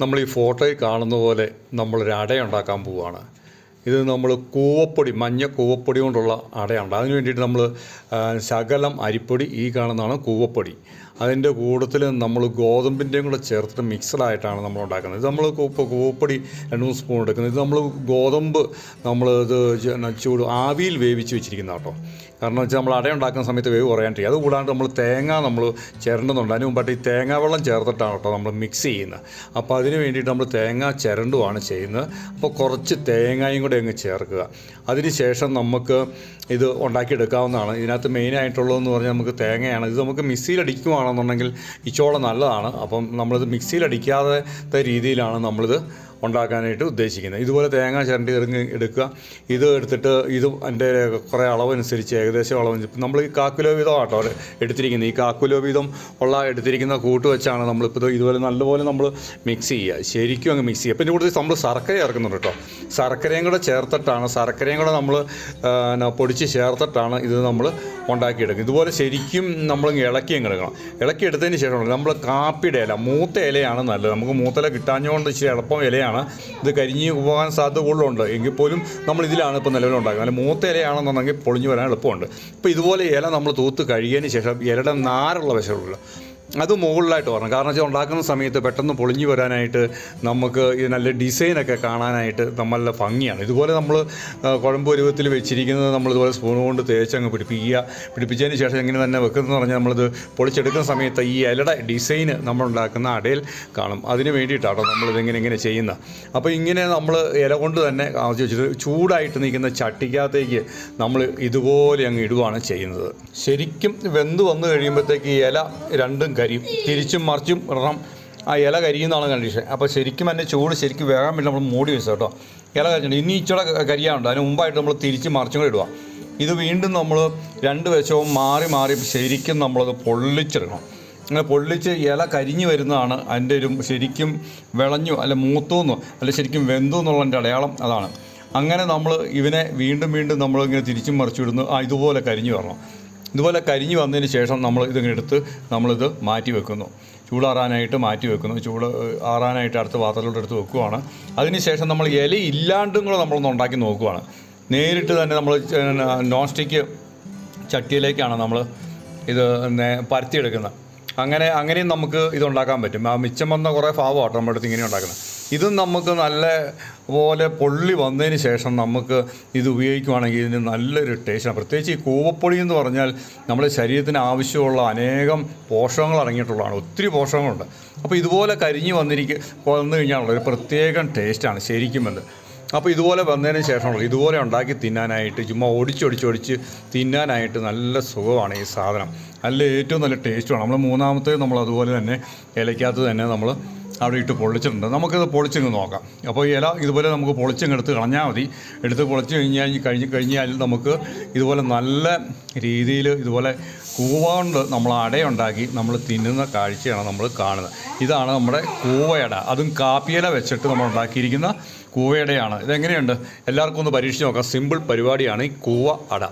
നമ്മൾ ഈ ഫോട്ടോയിൽ കാണുന്ന പോലെ നമ്മളൊരു അട ഉണ്ടാക്കാൻ പോവുകയാണ് ഇത് നമ്മൾ കൂവപ്പൊടി മഞ്ഞ കൂവപ്പൊടി കൊണ്ടുള്ള അടയുണ്ട്. അതിന് വേണ്ടിയിട്ട് നമ്മൾ ശകലം അരിപ്പൊടി ഈ കാണുന്നതാണ് കൂവപ്പൊടി. അതിന്റെ കൂട്ടത്തിൽ നമ്മൾ ഗോതമ്പിന്റെയും കൂടെ ചേർത്തിട്ട് മിക്സഡായിട്ടാണ് നമ്മൾ ഉണ്ടാക്കുന്നത്. ഇത് നമ്മൾ കൂവപ്പൊടി രണ്ട് മൂന്ന് സ്പൂൺ എടുക്കുന്നത്. ഇത് നമ്മൾ ഗോതമ്പ് നമ്മൾ ഇത് ചൂട് ആവിയിൽ വേവിച്ച് വെച്ചിരിക്കുന്ന കേട്ടോ. കാരണം വെച്ചാൽ നമ്മൾ അട ഉണ്ടാക്കുന്ന സമയത്ത് വേവ് കുറയാണ്ടിരിക്കും അത് കൂടാണ്ട് നമ്മൾ തേങ്ങ നമ്മൾ ചിരണ്ടുന്നുണ്ട്. അതിന് മുമ്പായിട്ട് ഈ തേങ്ങാ വെള്ളം ചേർത്തിട്ടാണ് കേട്ടോ നമ്മൾ മിക്സ് ചെയ്യുന്നത്. അപ്പോൾ അതിന് വേണ്ടിയിട്ട് നമ്മൾ തേങ്ങ ചിരണ്ടുമാണ് ചെയ്യുന്നത്. അപ്പോൾ കുറച്ച് തേങ്ങയും കൂടെ അങ്ങ് ചേർക്കുക. അതിനുശേഷം നമുക്ക് ഇത് ഉണ്ടാക്കിയെടുക്കാവുന്നതാണ്. ഇതിനകത്ത് മെയിനായിട്ടുള്ളതെന്ന് പറഞ്ഞാൽ നമുക്ക് തേങ്ങയാണ്. ഇത് നമുക്ക് മിക്സിയിൽ അടിക്കുവാണെന്നുണ്ടെങ്കിൽ ഇച്ചോളം നല്ലതാണ്. അപ്പം നമ്മളിത് മിക്സിയിൽ അടിക്കാത്ത രീതിയിലാണ് നമ്മളിത് ഉണ്ടാക്കാനായിട്ട് ഉദ്ദേശിക്കുന്നത്. ഇതുപോലെ തേങ്ങ ചിരണ്ടി എറിഞ്ഞ് എടുക്കുക. ഇത് എടുത്തിട്ട് ഇത് എന്റെ കുറേ അളവനുസരിച്ച് ഏകദേശം അളവനുസരിച്ച് നമ്മൾ ഈ കാക്കുലോ വീതം ആട്ടോ എടുത്തിരിക്കുന്നത്. ഈ കാക്കുലോ വീതം ഉള്ള എടുത്തിരിക്കുന്ന കൂട്ട് വെച്ചാണ് നമ്മളിപ്പോൾ ഇത് ഇതുപോലെ നല്ലപോലെ നമ്മൾ മിക്സ് ചെയ്യുക. ശരിക്കും അങ്ങ് മിക്സ് ചെയ്യുക. പിന്നെ കൂടുതൽ നമ്മൾ ശർക്കര ചേർക്കുന്നുണ്ട് കേട്ടോ. ശർക്കരയും കൂടെ ചേർത്തിട്ടാണ് ശർക്കരയും കൂടെ നമ്മൾ പൊടിച്ച് ചേർത്തിട്ടാണ് ഇത് നമ്മൾ ഉണ്ടാക്കിയെടുക്കുന്നത്. ഇതുപോലെ ശരിക്കും നമ്മൾ ഇളക്കി അങ്ങ് എടുക്കണം. ഇളക്കി എടുത്തതിന് ശേഷം നമ്മൾ കാപ്പിയുടെ ഇല മൂത്ത ഇലയാണ് നല്ലത്. നമുക്ക് മൂത്ത കിട്ടാഞ്ഞുകൊണ്ട് ഇച്ചിരി എളുപ്പം ഇലയാണ്. ഇത് കരിഞ്ഞ് പോകാൻ സാധ്യത കൂടുതലുണ്ട്. എങ്കിൽ പോലും നമ്മൾ ഇതിലാണ് ഇപ്പോൾ നിലവിലുണ്ടാക്കുന്നത് അല്ലെങ്കിൽ അല്ല മൂത്ത ഇലയാണെന്നുണ്ടെങ്കിൽ പൊളിഞ്ഞു വരാൻ എളുപ്പമുണ്ട്. ഇപ്പോൾ ഇതുപോലെ ഇല നമ്മൾ തൂത്ത് കഴുകിയതിന് ശേഷം ഇലയുടെ നാരുള്ള വശമുള്ള അത് മുകളിലായിട്ട് വരണം. കാരണം വെച്ചാൽ ഉണ്ടാക്കുന്ന സമയത്ത് പെട്ടെന്ന് പൊളിഞ്ഞു വരാനായിട്ട് നമുക്ക് ഇത് നല്ല ഡിസൈനൊക്കെ കാണാനായിട്ട് നല്ല ഭംഗിയാണ്. ഇതുപോലെ നമ്മൾ കുഴമ്പ് രൂപത്തിൽ വെച്ചിരിക്കുന്നത് നമ്മൾ ഇതുപോലെ സ്പൂൺ കൊണ്ട് തേച്ചങ്ങ് പിടിപ്പിക്കുക. പിടിപ്പിച്ചതിന് ശേഷം എങ്ങനെ തന്നെ വെക്കുന്നതെന്ന് പറഞ്ഞാൽ നമ്മളിത് പൊളിച്ചെടുക്കുന്ന സമയത്ത് ഈ ഇലയുടെ ഡിസൈൻ നമ്മൾ ഉണ്ടാക്കുന്ന അടയിൽ കാണും. അതിന് വേണ്ടിയിട്ടാണ് നമ്മളിത് ഇങ്ങനെ ചെയ്യുന്നത് അപ്പോൾ ഇങ്ങനെ നമ്മൾ ഇല കൊണ്ട് തന്നെ ആദ്യം വെച്ചിട്ട് ചൂടായിട്ട് നിൽക്കുന്ന ചട്ടിക്കകത്തേക്ക് നമ്മൾ ഇതുപോലെ അങ്ങ് ഇടുവാണ് ചെയ്യുന്നത്. ശരിക്കും വെന്ത് വന്നു കഴിയുമ്പോഴത്തേക്ക് ഇല രണ്ടും കരിയും തിരിച്ചും മറിച്ചും ഇടണം. ആ ഇല കരിയുന്നതാണ് കണ്ടീഷൻ അപ്പോൾ ശരിക്കും അതിന്റെ ചൂട് ശരിക്കും വേഗം വേണ്ടി നമ്മൾ മൂടി വെച്ചു കേട്ടോ. ഇല കരിഞ്ഞിട്ട് ഇനി ഇച്ചിടെ കരിയാണ്ട് അതിന് മുമ്പായിട്ട് നമ്മൾ തിരിച്ച് മറിച്ചും കൂടെ ഇടുക. ഇത് വീണ്ടും നമ്മൾ രണ്ട് വശവും മാറി മാറി ശരിക്കും നമ്മളത് പൊള്ളിച്ചെടുക്കണം അങ്ങനെ പൊള്ളിച്ച് ഇല കരിഞ്ഞു വരുന്നതാണ് അതിന്റെ ഒരു ശരിക്കും വിളഞ്ഞു അല്ല മൂത്തുന്നു. അല്ല ശരിക്കും വെന്തു എന്നുള്ളതിന്റെ അടയാളം അതാണ്. അങ്ങനെ നമ്മൾ ഇവനെ വീണ്ടും വീണ്ടും നമ്മളിങ്ങനെ തിരിച്ചും മറിച്ചിടുന്നു ആ ഇതുപോലെ കരിഞ്ഞു വരണം. ഇതുപോലെ കരിഞ്ഞു വന്നതിന് ശേഷം നമ്മൾ ഇതിങ്ങനെ എടുത്ത് നമ്മളിത് മാറ്റി വെക്കുന്നു. ചൂടാറാനായിട്ട് മാറ്റി വെക്കുന്നു. ചൂട് ആറാനായിട്ട് അടുത്ത പാത്രത്തിലോട്ട് എടുത്ത് വെക്കുവാണ്. അതിനുശേഷം നമ്മൾ ഇല ഇല്ലാണ്ടും കൂടെ നമ്മളൊന്ന് ഉണ്ടാക്കി നോക്കുവാണ്. നേരിട്ട് തന്നെ നമ്മൾ നോൺ സ്റ്റിക്ക് ചട്ടിയിലേക്കാണ് നമ്മൾ ഇത് പരത്തിയെടുക്കുന്നത്. അങ്ങനെ അങ്ങനെയും നമുക്ക് ഇതുണ്ടാക്കാൻ പറ്റും. ആ മിച്ചം വന്ന കുറേ ഭാവമാട്ടോ നമ്മുടെ അടുത്ത് ഇങ്ങനെ ഉണ്ടാക്കുന്നത്. ഇതും നമുക്ക് നല്ല പോലെ പൊള്ളി വന്നതിന് ശേഷം നമുക്ക് ഇത് ഉപയോഗിക്കുവാണെങ്കിൽ ഇതിന് നല്ലൊരു ടേസ്റ്റാണ് പ്രത്യേകിച്ച് ഈ കൂവപ്പൊടി എന്ന് പറഞ്ഞാൽ നമ്മുടെ ശരീരത്തിന് ആവശ്യമുള്ള അനേകം പോഷകങ്ങൾ അടങ്ങിയിട്ടുള്ളതാണ്. ഒത്തിരി പോഷകങ്ങളുണ്ട്. അപ്പോൾ ഇതുപോലെ കരിഞ്ഞ് വന്നിരിക്കുക വന്നു കഴിഞ്ഞാലുള്ള ഒരു പ്രത്യേകം ടേസ്റ്റാണ് ശരിക്കും അത് അപ്പോൾ ഇതുപോലെ വന്നതിന് ശേഷമുള്ള ഇതുപോലെ ഉണ്ടാക്കി തിന്നാനായിട്ട് ചുമ്മാ ഒടിച്ചൊടിച്ചൊടിച്ച് തിന്നാനായിട്ട് നല്ല സുഖമാണ് ഈ സാധനം. നല്ല ഏറ്റവും നല്ല ടേസ്റ്റുമാണ് നമ്മൾ മൂന്നാമത്തെ നമ്മൾ അതുപോലെ തന്നെ ഇലയ്ക്കകത്ത് തന്നെ നമ്മൾ അവിടെ ഇട്ട് പൊളിച്ചിട്ടുണ്ട്. നമുക്കിത് പൊളിച്ചിങ്ങ് നോക്കാം. അപ്പോൾ ഇല ഇതുപോലെ നമുക്ക് പൊളിച്ചിങ്ങ് എടുത്ത് കളഞ്ഞാൽ മതി. എടുത്ത് പൊളിച്ച് കഴിഞ്ഞാൽ കഴിഞ്ഞ് കഴിഞ്ഞാൽ നമുക്ക് ഇതുപോലെ നല്ല രീതിയിൽ ഇതുപോലെ കൂവാണ്ട് നമ്മൾ അടയുണ്ടാക്കി നമ്മൾ തിന്നുന്ന കാഴ്ചയാണ് നമ്മൾ കാണുന്നത്. ഇതാണ് നമ്മുടെ കൂവയട. അതും കാപ്പിയില വെച്ചിട്ട് നമ്മൾ ഉണ്ടാക്കിയിരിക്കുന്ന കൂവയടയാണ്. ഇതെങ്ങനെയുണ്ട്? എല്ലാവർക്കും ഒന്ന് പരീക്ഷിച്ച് നോക്കാം. സിമ്പിൾ പരിപാടിയാണ് ഈ കൂവ അട.